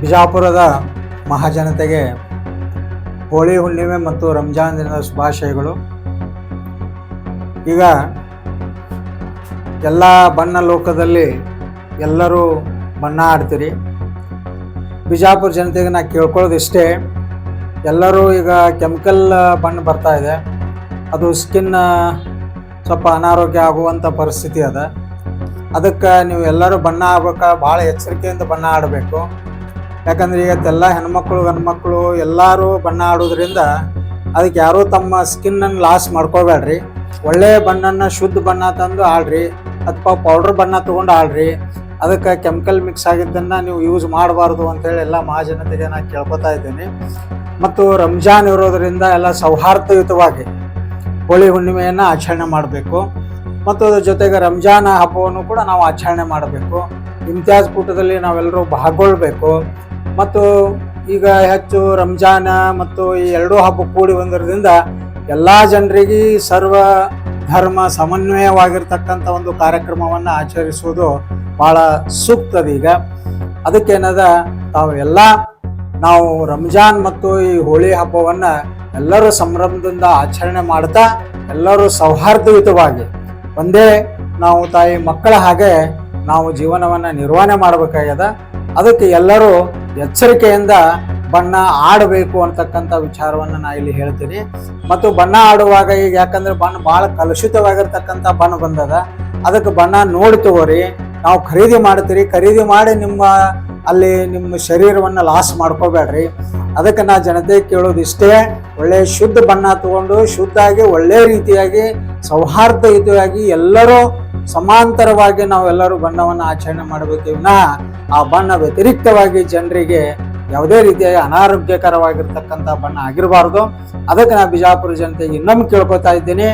ಬಿಜಾಪುರದ ಮಹಾಜನತೆಗೆ ಹೋಳಿ ಹುಣ್ಣಿಮೆ ಮತ್ತು ರಂಜಾನ್ ದಿನದ ಶುಭಾಶಯಗಳು. ಈಗ ಎಲ್ಲ ಬಣ್ಣ ಲೋಕದಲ್ಲಿ ಎಲ್ಲರೂ ಬಣ್ಣ ಆಡ್ತೀರಿ. ಬಿಜಾಪುರ ಜನತೆಗೆ ನಾ ಕೇಳ್ಕೊಳ್ಳೋದಿಷ್ಟೇ, ಎಲ್ಲರೂ ಈಗ ಕೆಮಿಕಲ್ ಬಣ್ಣ ಬರ್ತಾ ಇದೆ. ಅದು ಸ್ಕಿನ್ ಸ್ವಲ್ಪ ಅನಾರೋಗ್ಯ ಆಗುವಂಥ ಪರಿಸ್ಥಿತಿ ಅದ. ಅದಕ್ಕೆ ನೀವು ಎಲ್ಲರೂ ಬಣ್ಣ ಆಗ್ಬೇಕಾ? ಭಾಳ ಎಚ್ಚರಿಕೆಯಿಂದ ಬಣ್ಣ ಆಡಬೇಕು. ಯಾಕಂದ್ರೆ ಇವತ್ತೆಲ್ಲ ಹೆಣ್ಮಕ್ಳು, ಗಂಡ್ಮಕ್ಳು ಎಲ್ಲರೂ ಬಣ್ಣ ಆಡೋದ್ರಿಂದ ಅದಕ್ಕೆ ಯಾರೂ ತಮ್ಮ ಸ್ಕಿನ್ನನ್ನು ಲಾಸ್ ಮಾಡ್ಕೋಬೇಡ್ರಿ. ಒಳ್ಳೆಯ ಬಣ್ಣನ ಶುದ್ಧ ಬಣ್ಣ ತಂದು ಆಡ್ರಿ. ಅಥವಾ ಪೌಡ್ರ್ ಬಣ್ಣ ತೊಗೊಂಡು ಆಡ್ರಿ. ಅದಕ್ಕೆ ಕೆಮಿಕಲ್ ಮಿಕ್ಸ್ ಆಗಿದ್ದನ್ನು ನೀವು ಯೂಸ್ ಮಾಡಬಾರ್ದು ಅಂತೇಳಿ ಎಲ್ಲ ಮಹಾಜನತೆಗೆ ನಾನು ಕೇಳ್ಕೊತಾ ಇದ್ದೀನಿ. ಮತ್ತು ರಂಜಾನ್ ಇರೋದರಿಂದ ಎಲ್ಲ ಸೌಹಾರ್ದಯುತವಾಗಿ ಹೋಳಿ ಹುಣ್ಣಿಮೆಯನ್ನು ಆಚರಣೆ ಮಾಡಬೇಕು. ಮತ್ತು ಅದ್ರ ಜೊತೆಗೆ ರಂಜಾನ್ ಹಬ್ಬವನ್ನು ಕೂಡ ನಾವು ಆಚರಣೆ ಮಾಡಬೇಕು. ಇಮ್ತಿಯಾಜ್ ಕೂಟದಲ್ಲಿ ನಾವೆಲ್ಲರೂ ಭಾಗಗೊಳ್ಬೇಕು ಮತ್ತು ಈಗ ಹೆಚ್ಚು ರಂಜಾನ ಮತ್ತು ಈ ಎರಡೂ ಹಬ್ಬ ಕೂಡಿ ಬಂದಿರೋದ್ರಿಂದ ಎಲ್ಲ ಜನರಿಗೆ ಸರ್ವ ಧರ್ಮ ಸಮನ್ವಯವಾಗಿರ್ತಕ್ಕಂಥ ಒಂದು ಕಾರ್ಯಕ್ರಮವನ್ನು ಆಚರಿಸುವುದು ಭಾಳ ಸೂಕ್ತದೀಗ ಅದಕ್ಕೇನದ ತಾವು ಎಲ್ಲ ನಾವು ರಂಜಾನ್ ಮತ್ತು ಈ ಹೋಳಿ ಹಬ್ಬವನ್ನು ಎಲ್ಲರೂ ಸಂಭ್ರಮದಿಂದ ಆಚರಣೆ ಮಾಡ್ತಾ ಎಲ್ಲರೂ ಸೌಹಾರ್ದಯುತವಾಗಿ ಒಂದೇ ನಾವು ತಾಯಿ ಮಕ್ಕಳ ಹಾಗೆ ನಾವು ಜೀವನವನ್ನು ನಿರ್ವಹಣೆ ಮಾಡಬೇಕಾಗ್ಯದ. ಅದಕ್ಕೆ ಎಲ್ಲರೂ ಎಚ್ಚರಿಕೆಯಿಂದ ಬಣ್ಣ ಆಡಬೇಕು ಅಂತಕ್ಕಂಥ ವಿಚಾರವನ್ನು ನಾ ಇಲ್ಲಿ ಹೇಳ್ತೀನಿ. ಮತ್ತು ಬಣ್ಣ ಆಡುವಾಗ ಈಗ ಯಾಕಂದ್ರೆ ಬಣ್ಣ ಭಾಳ ಕಲುಷಿತವಾಗಿರ್ತಕ್ಕಂಥ ಬಣ್ಣ ಬಂದದ. ಅದಕ್ಕೆ ಬಣ್ಣ ನೋಡಿ ತಗೋರಿ. ನಾವು ಖರೀದಿ ಮಾಡ್ತೀರಿ. ಖರೀದಿ ಮಾಡಿ ನಿಮ್ಮ ಅಲ್ಲಿ ನಿಮ್ಮ ಶರೀರವನ್ನು ಲಾಸ್ ಮಾಡ್ಕೋಬೇಡ್ರಿ. ಅದಕ್ಕೆ ನಾ ಜನತೆ ಕೇಳೋದು ಇಷ್ಟೇ. ಒಳ್ಳೆಯ ಶುದ್ಧ ಬಣ್ಣ ತಗೊಂಡು ಶುದ್ಧಾಗಿ ಒಳ್ಳೆಯ ರೀತಿಯಾಗಿ ಸೌಹಾರ್ದಯುತವಾಗಿ ಎಲ್ಲರೂ ಸಮಾಂತರವಾಗಿ ನಾವೆಲ್ಲರೂ ಬಣ್ಣವನ್ನು ಆಚರಣೆ ಮಾಡಬೇಕು. ಆ ಬಣ್ಣ ವ್ಯತಿರಿಕ್ತವಾಗಿ ಜನರಿಗೆ ಯಾವುದೇ ರೀತಿಯ ಅನಾರೋಗ್ಯಕರವಾಗಿರ್ತಕ್ಕಂಥ ಬಣ್ಣ ಆಗಿರಬಾರ್ದು. ಅದಕ್ಕೆ ನಾ ಬಿಜಾಪುರ ಜನತೆಗೆ ಇನ್ನೊಮ್ಮೆ ಕೇಳ್ಕೊತಾ ಇದ್ದೀನಿ.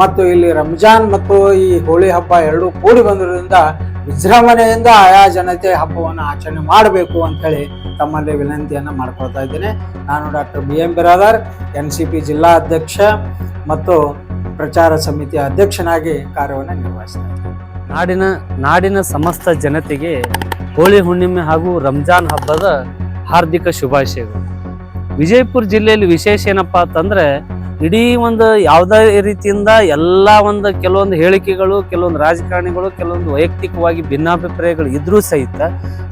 ಮತ್ತು ಇಲ್ಲಿ ರಂಜಾನ್ ಮತ್ತು ಈ ಹೋಳಿ ಹಬ್ಬ ಎರಡೂ ಕೂಡಿ ಬಂದಿರೋದ್ರಿಂದ ವಿಜೃಂಭಣೆಯಿಂದ ಆಯಾ ಜನತೆ ಹಬ್ಬವನ್ನು ಆಚರಣೆ ಮಾಡಬೇಕು ಅಂತೇಳಿ ತಮ್ಮಲ್ಲಿ ವಿನಂತಿಯನ್ನು ಮಾಡ್ಕೊಳ್ತಾ ಇದ್ದೇನೆ. ನಾನು doctor B M Biradar, N C P ಜಿಲ್ಲಾ ಅಧ್ಯಕ್ಷ ಮತ್ತು ಪ್ರಚಾರ ಸಮಿತಿಯ ಅಧ್ಯಕ್ಷನಾಗಿ ಕಾರ್ಯವನ್ನು ನಿರ್ವಹಿಸ್ತಾ ನಾಡಿನ ನಾಡಿನ ಸಮಸ್ತ ಜನತೆಗೆ ಹೋಳಿ ಹುಣ್ಣಿಮೆ ಹಾಗೂ ರಂಜಾನ್ ಹಬ್ಬದ ಹಾರ್ದಿಕ ಶುಭಾಶಯಗಳು. ವಿಜಯಪುರ ಜಿಲ್ಲೆಯಲ್ಲಿ ವಿಶೇಷ ಏನಪ್ಪಾ ಅಂತಂದ್ರೆ ಇಡೀ ಒಂದು ಯಾವುದೇ ರೀತಿಯಿಂದ ಎಲ್ಲ ಒಂದು ಕೆಲವೊಂದು ಹೇಳಿಕೆಗಳು, ಕೆಲವೊಂದು ರಾಜಕಾರಣಿಗಳು, ಕೆಲವೊಂದು ವೈಯಕ್ತಿಕವಾಗಿ ಭಿನ್ನಾಭಿಪ್ರಾಯಗಳು ಇದ್ರೂ ಸಹಿತ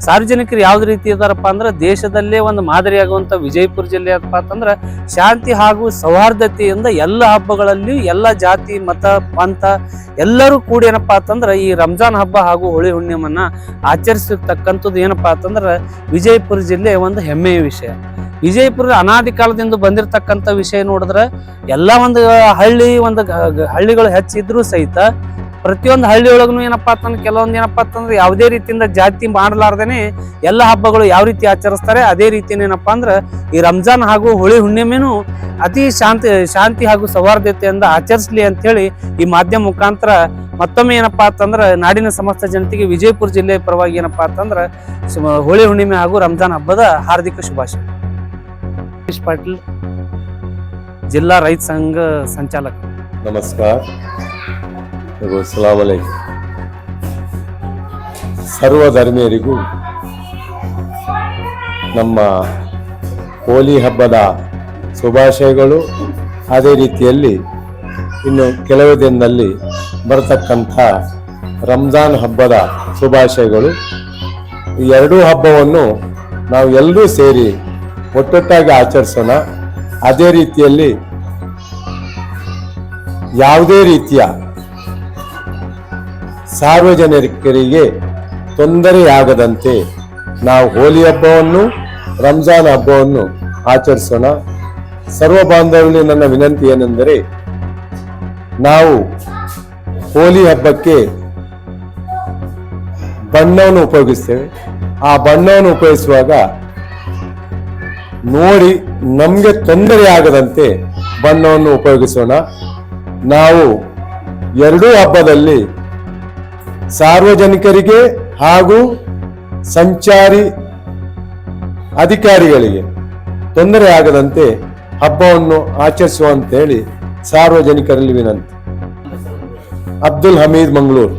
ಸಾರ್ವಜನಿಕರು ಯಾವ್ದು ರೀತಿ ಇದಾರಪ್ಪ ಅಂದ್ರೆ ದೇಶದಲ್ಲೇ ಒಂದು ಮಾದರಿಯಾಗುವಂಥ ವಿಜಯಪುರ ಜಿಲ್ಲೆ ಅಪ್ಪ ಅಂತಂದ್ರೆ ಶಾಂತಿ ಹಾಗೂ ಸೌಹಾರ್ದತೆಯಿಂದ ಎಲ್ಲ ಹಬ್ಬಗಳಲ್ಲಿ ಎಲ್ಲ ಜಾತಿ, ಮತ, ಪಂಥ ಎಲ್ಲರೂ ಕೂಡಿ ಏನಪ್ಪ ಅಂತಂದ್ರೆ ಈ ರಂಜಾನ್ ಹಬ್ಬ ಹಾಗೂ ಹೋಳಿ ಹುಣ್ಣಿಮನ್ನ ಆಚರಿಸಿರ್ತಕ್ಕಂಥದ್ದು ಏನಪ್ಪಾ ಅಂತಂದ್ರೆ ವಿಜಯಪುರ ಜಿಲ್ಲೆ ಒಂದು ಹೆಮ್ಮೆಯ ವಿಷಯ. ವಿಜಯಪುರ ಅನಾದಿ ಕಾಲದಿಂದ ಬಂದಿರತಕ್ಕಂಥ ವಿಷಯ ನೋಡಿದ್ರೆ ಎಲ್ಲ ಒಂದು ಹಳ್ಳಿ, ಒಂದು ಹಳ್ಳಿಗಳು ಹೆಚ್ಚಿದ್ರು ಸಹಿತ ಪ್ರತಿಯೊಂದು ಹಳ್ಳಿ ಒಳಗೂ ಏನಪ್ಪಾ ಅಂತಂದ್ರೆ ಕೆಲವೊಂದು ಏನಪ್ಪಾ ಅಂತಂದ್ರೆ ಯಾವುದೇ ರೀತಿಯಿಂದ ಜಾತಿ ಮಾಡಲಾರ್ದೇನೆ ಎಲ್ಲ ಹಬ್ಬಗಳು ಯಾವ ರೀತಿ ಆಚರಿಸ್ತಾರೆ, ಅದೇ ರೀತಿ ಏನಪ್ಪ ಅಂದ್ರೆ ಈ ರಂಜಾನ್ ಹಾಗೂ ಹೋಳಿ ಹುಣ್ಣಿಮೆನು ಅತಿ ಶಾಂತಿ ಶಾಂತಿ ಹಾಗೂ ಸೌಹಾರ್ದತೆಯಿಂದ ಆಚರಿಸ್ಲಿ ಅಂತೇಳಿ ಈ ಮಾಧ್ಯಮ ಮುಖಾಂತರ ಮತ್ತೊಮ್ಮೆ ಏನಪ್ಪಾ ಅಂತಂದ್ರೆ ನಾಡಿನ ಸಮಸ್ತ ಜನತೆಗೆ ವಿಜಯಪುರ ಜಿಲ್ಲೆಯ ಪರವಾಗಿ ಏನಪ್ಪಾ ಅಂತಂದ್ರೆ ಹೋಳಿ ಹುಣ್ಣಿಮೆ ಹಾಗೂ ರಂಜಾನ್ ಹಬ್ಬದ ಹಾರ್ದಿಕ ಶುಭಾಶಯ. ಗಿರೀಶ್ ಪಾಟೀಲ್. ಜಿಲ್ಲಾ ರೈತ ಸಂಘ ಸಂಚಾಲಕ. ನಮಸ್ಕಾರ. ಸರ್ವಧರ್ಮಿಯರಿಗೂ ಸರ್ವ ಧರ್ಮೀಯರಿಗೂ ನಮ್ಮ ಹೋಲಿ ಹಬ್ಬದ ಶುಭಾಶಯಗಳು. ಅದೇ ರೀತಿಯಲ್ಲಿ ಇನ್ನು ಕೆಲವೇ ದಿನದಲ್ಲಿ ಬರತಕ್ಕಂಥ ರಂಜಾನ್ ಹಬ್ಬದ ಶುಭಾಶಯಗಳು. ಈ ಎರಡೂ ಹಬ್ಬವನ್ನು ನಾವು ಎಲ್ಲರೂ ಸೇರಿ ಒಟ್ಟೊಟ್ಟಾಗಿ ಆಚರಿಸೋಣ. ಅದೇ ರೀತಿಯಲ್ಲಿ ಯಾವುದೇ ರೀತಿಯ ಸಾರ್ವಜನಿಕರಿಗೆ ತೊಂದರೆಯಾಗದಂತೆ ನಾವು ಹೋಲಿ ಹಬ್ಬವನ್ನು, ರಂಜಾನ್ ಹಬ್ಬವನ್ನು ಆಚರಿಸೋಣ. ಸರ್ವ ಬಾಂಧವರಲ್ಲಿ ನನ್ನ ವಿನಂತಿ ಏನೆಂದರೆ, ನಾವು ಹೋಲಿ ಹಬ್ಬಕ್ಕೆ ಬಣ್ಣವನ್ನು ಉಪಯೋಗಿಸ್ತೇವೆ. ಆ ಬಣ್ಣವನ್ನು ಉಪಯೋಗಿಸುವಾಗ ನೋಡಿ ನಮಗೆ ತೊಂದರೆ ಆಗದಂತೆ ಬಣ್ಣವನ್ನು ಉಪಯೋಗಿಸೋಣ. ನಾವು ಎರಡೂ ಹಬ್ಬದಲ್ಲಿ ಸಾರ್ವಜನಿಕರಿಗೆ ಹಾಗೂ ಸಂಚಾರಿ ಅಧಿಕಾರಿಗಳಿಗೆ ತೊಂದರೆ ಆಗದಂತೆ ಹಬ್ಬವನ್ನು ಆಚರಿಸುವಂತೇಳಿ ಸಾರ್ವಜನಿಕರಲ್ಲಿ ವಿನಂತಿ. ಅಬ್ದುಲ್ ಹಮೀದ್ ಮಂಗಳೂರು.